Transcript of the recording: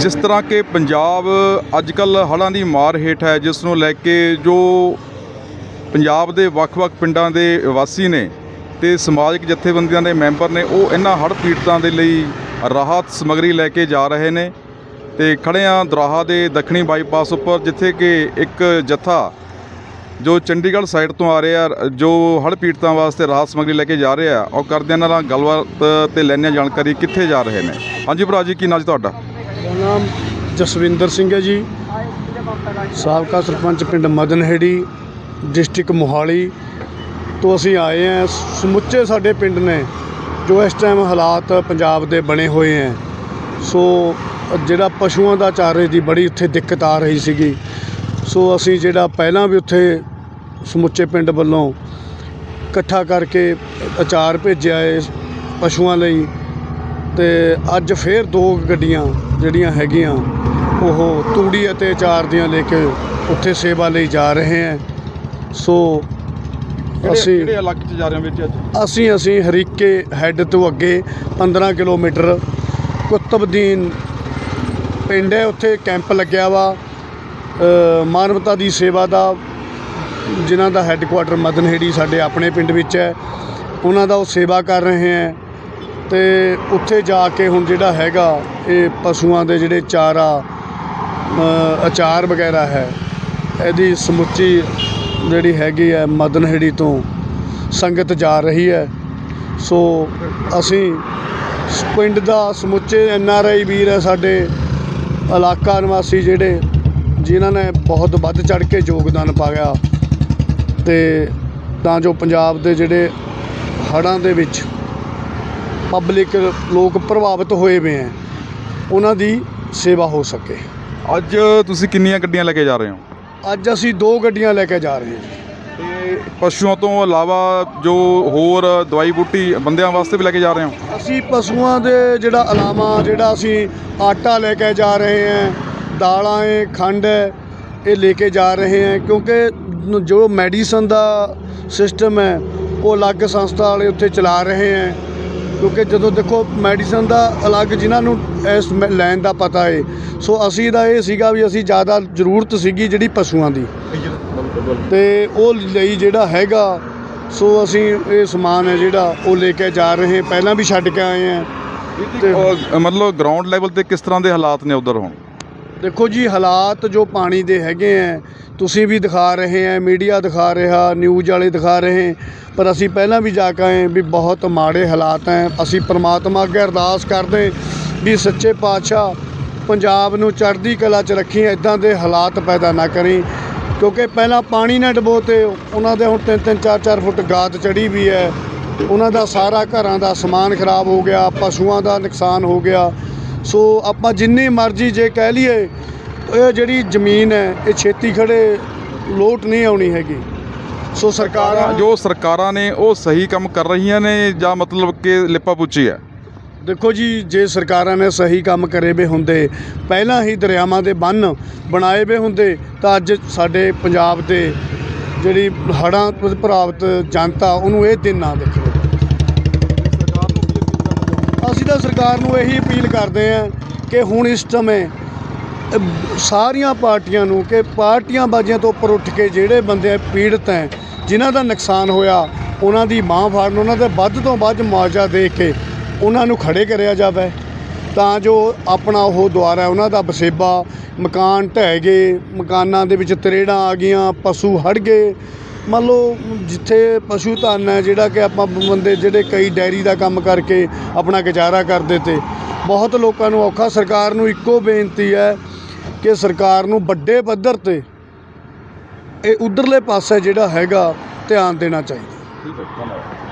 ਜਿਸ ਤਰ੍ਹਾਂ ਕਿ ਪੰਜਾਬ ਅੱਜ ਕੱਲ ਹੜ੍ਹਾਂ ਦੀ ਮਾਰ ਹੇਠ ਹੈ, ਜਿਸ ਨੂੰ ਲੈ ਕੇ ਜੋ ਪੰਜਾਬ ਦੇ ਵੱਖ-ਵੱਖ ਪਿੰਡਾਂ ਦੇ ਵਾਸੀ ਨੇ ਤੇ ਸਮਾਜਿਕ ਜਥੇਬੰਦੀਆਂ ਦੇ ਮੈਂਬਰ ਨੇ, ਉਹ ਇਹਨਾਂ ਹੜ੍ਹ ਪੀੜਤਾਂ ਦੇ ਲਈ ਰਾਹਤ ਸਮੱਗਰੀ ਲੈ ਕੇ ਜਾ ਰਹੇ ਨੇ ਤੇ ਖੜੇ ਆ ਦਰਾਹਾ ਦੇ ਦੱਖਣੀ ਬਾਈਪਾਸ ਉੱਪਰ, ਜਿੱਥੇ ਕਿ ਇੱਕ ਜਥਾ ਜੋ ਚੰਡੀਗੜ੍ਹ ਸਾਈਡ ਤੋਂ ਆ ਰਿਹਾ, ਜੋ ਹੜ੍ਹ ਪੀੜਤਾਂ ਵਾਸਤੇ ਰਾਹਤ ਸਮੱਗਰੀ ਲੈ ਕੇ ਜਾ ਰਿਹਾ, ਉਹ ਕਰਦਿਆਂ ਇਹਨਾਂ ਨਾਲ ਗੱਲਬਾਤ ਤੇ ਲੈਣੇ ਜਾਣਕਾਰੀ ਕਿੱਥੇ ਜਾ ਰਹੇ ਨੇ। ਹਾਂਜੀ ਭਰਾ ਜੀ, ਕੀ ਨਾਂ ਜੀ ਤੁਹਾਡਾ? ਮੇਰਾ ਨਾਮ ਜਸਵਿੰਦਰ ਸਿੰਘ ਹੈ ਜੀ। ਸਾਬਕਾ ਸਰਪੰਚ ਪਿੰਡ ਮਦਨਹੇੜੀ, ਡਿਸਟ੍ਰਿਕਟ ਮੋਹਾਲੀ ਤੋਂ ਅਸੀਂ ਆਏ ਹਾਂ। ਸਮੁੱਚੇ ਸਾਡੇ ਪਿੰਡ ਨੇ ਜੋ ਇਸ ਟਾਈਮ ਹਾਲਾਤ ਪੰਜਾਬ ਦੇ ਬਣੇ ਹੋਏ ਹੈ। ਸੋ ਜਿਹੜਾ ਪਸ਼ੂਆਂ ਦਾ ਚਾਰੇ ਦੀ ਬੜੀ ਉੱਥੇ ਦਿੱਕਤ ਆ ਰਹੀ ਸੀਗੀ। ਸੋ ਅਸੀਂ ਜਿਹੜਾ ਪਹਿਲਾਂ ਵੀ ਉੱਥੇ ਸਮੁੱਚੇ ਪਿੰਡ ਵੱਲੋਂ ਇਕੱਠਾ ਕਰਕੇ ਅਚਾਰ ਭੇਜਿਆ ਹੈ ਪਸ਼ੂਆਂ ਲਈ। ਤੇ ਅੱਜ ਫੇਰ ਦੋ ਗੱਡੀਆਂ ਜਿਹੜੀਆਂ ਹੈਗੀਆਂ ਉਹ ਤੂੜੀ ਅਤੇ ਅਚਾਰ ਦੀਆਂ ਲੈ ਕੇ ਉੱਥੇ ਸੇਵਾ ਲਈ ਜਾ ਰਹੇ ਹੈ। ਸੋ ਅਸੀਂ ਕਿਹੜੇ ਇਲਾਕੇ 'ਚ ਜਾ ਰਹੇ ਹੋ ਵਿੱਚ ਅੱਜ? ਅਸੀਂ ਅਸੀਂ ਹਰੀਕੇ ਹੈੱਡ ਤੋਂ ਅੱਗੇ 15 ਕਿਲੋਮੀਟਰ ਕੁਤਬਦੀਨ ਪਿੰਡ ਹੈ। ਉੱਥੇ ਕੈਂਪ ਲੱਗਿਆ ਵਾ। ਮਾਨਵਤਾ ਦੀ ਸੇਵਾ ਦਾ ਜਿਨ੍ਹਾਂ ਦਾ ਹੈੱਡਕੁਆਟਰ ਮਦਨਹੇੜੀ ਸਾਡੇ ਆਪਣੇ ਪਿੰਡ ਵਿੱਚ ਹੈ। ਉਹਨਾਂ ਦਾ ਉਹ ਸੇਵਾ ਕਰ ਰਹੇ ਹੈ। ਤੇ ਉੱਥੇ ਜਾ ਕੇ ਹੁਣ ਜਿਹੜਾ ਹੈਗਾ, ਇਹ ਪਸ਼ੂਆਂ ਦੇ ਜਿਹੜੇ ਚਾਰਾ ਅਚਾਰ ਵਗੈਰਾ ਹੈ, ਇਹਦੀ ਸਮੁੱਚੀ ਜਿਹੜੀ ਹੈਗੀ ਹੈ ਮਦਨਹੇੜੀ ਤੋਂ ਸੰਗਤ ਜਾ ਰਹੀ ਹੈ। ਸੋ ਅਸੀਂ ਸ- ਪਿੰਡ ਦਾ ਸਮੁੱਚੇ ਐਨ ਆਰ ਆਈ ਵੀਰ ਹੈ ਸਾਡੇ, ਇਲਾਕਾ ਨਿਵਾਸੀ ਜਿਹੜੇ, ਜਿਨ੍ਹਾਂ ਨੇ ਬਹੁਤ ਵੱਧ ਚੜ ਕੇ ਯੋਗਦਾਨ ਪਾਇਆ। ਤੇ ਤਾਂ ਜੋ ਪੰਜਾਬ ਦੇ ਜਿਹੜੇ ਹੜ੍ਹਾਂ ਦੇ ਵਿੱਚ ਪਬਲਿਕ ਲੋਕ ਪ੍ਰਭਾਵਿਤ ਹੋਏ ਵੇ ਹੈ ਉਹਨਾਂ ਦੀ ਸੇਵਾ ਹੋ ਸਕੇ। ਅੱਜ ਤੁਸੀਂ ਕਿੰਨੀਆਂ ਗੱਡੀਆਂ ਲੈ ਕੇ ਜਾ ਰਹੇ ਹੋ? ਅੱਜ ਅਸੀਂ ਦੋ ਗੱਡੀਆਂ ਲੈ ਕੇ ਜਾ ਰਹੇ ਹਾਂ। ਤੇ ਪਸ਼ੂਆਂ ਤੋਂ ਇਲਾਵਾ ਜੋ ਹੋਰ ਦਵਾਈ ਬੂਟੀ ਬੰਦਿਆਂ ਵਾਸਤੇ ਵੀ ਲੈ ਕੇ ਜਾ ਰਹੇ ਹੋ? ਅਸੀਂ ਪਸ਼ੂਆਂ ਦੇ ਜਿਹੜਾ ਅਲਾਵਾ ਜਿਹੜਾ ਅਸੀਂ ਆਟਾ ਲੈ ਕੇ ਜਾ ਰਹੇ ਹਾਂ ਦਾਲਾਂ ਹੈ ਖੰਡ ਹੈ ਇਹ ਲੈ ਕੇ ਜਾ ਰਹੇ ਹਾਂ। ਕਿਉਂਕਿ ਜੋ ਮੈਡੀਸਨ ਦਾ ਸਿਸਟਮ ਹੈ ਉਹ ਅਲੱਗ ਸੰਸਥਾ ਵਾਲੇ ਉੱਥੇ ਚਲਾ ਰਹੇ ਹੈ। ਕਿਉਂਕਿ ਜਦੋਂ ਦੇਖੋ ਮੈਡੀਸਨ ਦਾ ਅਲੱਗ ਜਿਨ੍ਹਾਂ ਨੂੰ ਇਸ ਲਾਈਨ ਦਾ ਪਤਾ ਹੈ ਸੋ ਅਸੀਂ ਦਾ ਇਹ ਸੀਗਾ ਵੀ ਅਸੀਂ ਜ਼ਿਆਦਾ ਜ਼ਰੂਰਤ ਸੀਗੀ ਜਿਹੜੀ ਪਸ਼ੂਆਂ ਦੀ। ਤੇ ਉਹ ਲਈ ਜਿਹੜਾ ਹੈਗਾ ਸੋ ਅਸੀਂ ਇਹ ਸਮਾਨ ਹੈ ਜਿਹੜਾ ਉਹ ਲੈ ਕੇ ਜਾ ਰਹੇ ਪਹਿਲਾਂ ਵੀ ਛੱਡ ਕੇ ਆਏ ਉਹ ਮਤਲਬ ਗਰਾਊਂਡ ਲੈਵਲ ਤੇ ਕਿਸ ਤਰ੍ਹਾਂ ਦੇ ਹਾਲਾਤ ਨੇ ਉਧਰ ਹੁਣ? ਦੇਖੋ ਜੀ, ਹਾਲਾਤ ਜੋ ਪਾਣੀ ਦੇ ਹੈਗੇ ਹੈ ਤੁਸੀਂ ਵੀ ਦਿਖਾ ਰਹੇ ਹੈ ਮੀਡੀਆ ਦਿਖਾ ਰਿਹਾ, ਨਿਊਜ਼ ਵਾਲੇ ਦਿਖਾ ਰਹੇ ਪਰ ਅਸੀਂ ਪਹਿਲਾਂ ਵੀ ਜਾ ਕੇ ਆਏ ਵੀ ਬਹੁਤ ਮਾੜੇ ਹਾਲਾਤ ਹੈ ਅਸੀਂ ਪ੍ਰਮਾਤਮਾ ਅੱਗੇ ਅਰਦਾਸ ਕਰਦੇ ਵੀ ਸੱਚੇ ਪਾਤਸ਼ਾਹ ਪੰਜਾਬ ਨੂੰ ਚੜ੍ਹਦੀ ਕਲਾ 'ਚ ਰੱਖੀ ਇਦਾਂ ਦੇ ਹਾਲਾਤ ਪੈਦਾ ਨਾ ਕਰੀ, ਕਿਉਂਕਿ ਪਹਿਲਾਂ ਪਾਣੀ ਨਾ ਡਬੋ ਤੇ ਉਹਨਾਂ ਦੇ ਹੁਣ 3-3 4-4 ਫੁੱਟ ਗਾਦ ਚੜੀ ਵੀ ਹੈ ਉਹਨਾਂ ਦਾ ਸਾਰਾ ਘਰਾਂ ਦਾ ਸਮਾਨ ਖਰਾਬ ਹੋ ਗਿਆ, ਪਸ਼ੂਆਂ ਦਾ ਨੁਕਸਾਨ ਹੋ ਗਿਆ। ਸੋ ਆਪਾਂ ਜਿੰਨੀ ਮਰਜ਼ੀ ਜੇ ਕਹਿ ਲਈਏ ਇਹ ਜਿਹੜੀ ਜ਼ਮੀਨ ਹੈ ਇਹ ਛੇਤੀ ਖੜੇ ਲੋਟ ਨਹੀਂ ਆਉਣੀ ਹੈਗੀ। ਸੋ ਸਰਕਾਰਾਂ ਜੋ ਸਰਕਾਰਾਂ ਨੇ ਉਹ ਸਹੀ ਕੰਮ ਕਰ ਰਹੀਆਂ ਨੇ ਜਾਂ ਮਤਲਬ ਕਿ ਲਿਪਾ ਪੁੱਚੀ ਹੈ? ਦੇਖੋ ਜੀ ਜੇ ਸਰਕਾਰਾਂ ਨੇ ਸਹੀ ਕੰਮ ਕਰੇ ਵੇ ਹੁੰਦੇ ਪਹਿਲਾਂ ਹੀ ਦਰਿਆਵਾਂ ਦੇ ਬੰਨ ਬਣਾਏ ਵੇ ਹੁੰਦੇ ਤਾਂ ਅੱਜ ਸਾਡੇ ਪੰਜਾਬ ਦੇ ਜਿਹੜੀ ਹੜ੍ਹਾਂ ਪ੍ਰਭਾਵਿਤ ਜਨਤਾ ਉਹਨੂੰ ਇਹ ਦਿਨ ਨਾ ਦੇਖਣੇ ਅਸੀਂ ਤਾਂ ਸਰਕਾਰ ਨੂੰ ਇਹੀ ਅਪੀਲ ਕਰਦੇ ਹਾਂ ਕਿ ਹੁਣ ਇਸ ਸਮੇਂ ਸਾਰੀਆਂ ਪਾਰਟੀਆਂ ਨੂੰ ਕਿ ਪਾਰਟੀਆਂ ਬਾਜ਼ੀਆਂ ਤੋਂ ਉੱਪਰ ਉੱਠ ਕੇ ਜਿਹੜੇ ਬੰਦੇ ਪੀੜਤ ਹੈ, ਜਿਨ੍ਹਾਂ ਦਾ ਨੁਕਸਾਨ ਹੋਇਆ, ਉਹਨਾਂ ਦੀ ਮਾਂ ਫਾੜਨ, ਉਹਨਾਂ ਦੇ ਵੱਧ ਤੋਂ ਵੱਧ ਮੁਆਵਜ਼ਾ ਦੇ ਕੇ ਉਹਨਾਂ ਨੂੰ ਖੜੇ ਕਰਿਆ ਜਾਵੇ। ਤਾਂ ਜੋ ਆਪਣਾ ਉਹ ਦੁਆਰਾ ਉਹਨਾਂ ਦਾ ਵਸੇਬਾ, ਮਕਾਨ ਢਹਿ ਗਏ, ਮਕਾਨਾਂ ਦੇ ਵਿੱਚ ਤਰੇੜਾਂ ਆ ਗਈਆਂ, ਪਸ਼ੂ ਹੜ ਗਏ ਮੰਨ ਲਓ ਜਿੱਥੇ ਪਸ਼ੂ ਧਨ ਹੈ, ਜਿਹੜਾ ਕਿ ਆਪਾਂ ਬੰਦੇ ਜਿਹੜੇ ਕਈ ਡੈਰੀ ਦਾ ਕੰਮ ਕਰਕੇ ਆਪਣਾ ਗੁਜ਼ਾਰਾ ਕਰਦੇ ਤੇ, ਬਹੁਤ ਲੋਕਾਂ ਨੂੰ ਔਖਾ, ਸਰਕਾਰ ਨੂੰ ਇੱਕੋ ਬੇਨਤੀ ਹੈ ਕਿ ਸਰਕਾਰ ਨੂੰ ਵੱਡੇ ਪੱਧਰ ਤੇ ਇਹ ਉਧਰਲੇ ਪਾਸੇ ਜਿਹੜਾ ਹੈਗਾ ਧਿਆਨ ਦੇਣਾ ਚਾਹੀਦਾ। ਠੀਕ ਹੈ, ਧੰਨਵਾਦ।